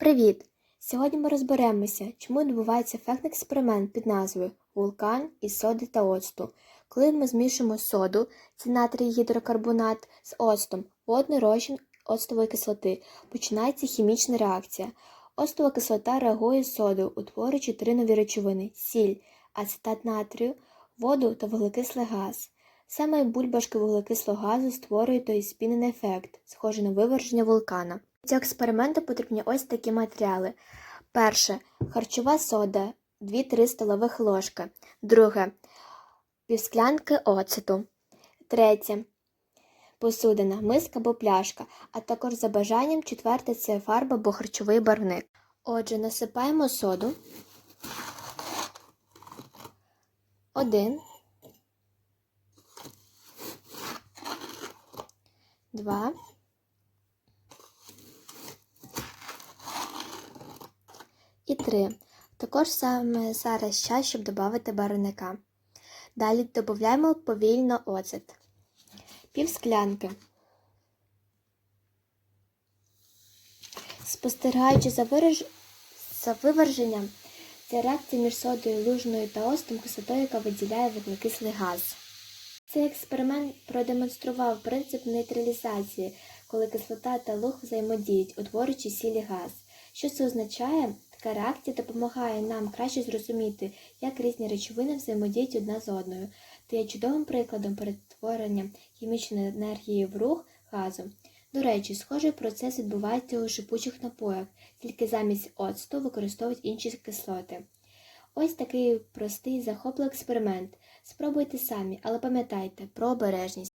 Привіт! Сьогодні ми розберемося, чому відбувається ефектний експеримент під назвою Вулкан із соди та оцту. Коли ми змішуємо соду, це натрій гідрокарбонат з оцтом, водний розчин оцтової кислоти, починається хімічна реакція. Оцтова кислота реагує з содою, утворюючи три нові речовини сіль, ацетат натрію, воду та вуглекислий газ. Саме бульбашки вуглекислого газу створюють той спінений ефект, схожий на виверження вулкана. Для експерименту потрібні ось такі матеріали. Перше харчова сода 2-3 столових ложки. Друге півсклянки оцету. Третє посудина, миска або пляшка, а також за бажанням четверте це фарба або харчовий барвник. Отже, насипаємо соду. Один. Два. І три. Також саме зараз час, щоб додати барвника. Далі додаємо повільно оцет. Пів склянки. Спостерігаючи за, вираж... за виверженням, це реакція між содою лужною та остом кислотою, яка виділяє вуглекислий газ. Цей експеримент продемонстрував принцип нейтралізації, коли кислота та луг взаємодіють, утворюючи сілі газ. Що це означає? Така реакція допомагає нам краще зрозуміти, як різні речовини взаємодіють одна з одною, та є чудовим прикладом перетворення хімічної енергії в рух газу. До речі, схожий процес відбувається у шипучих напоях, тільки замість оцту використовують інші кислоти. Ось такий простий захопливий експеримент. Спробуйте самі, але пам'ятайте про обережність.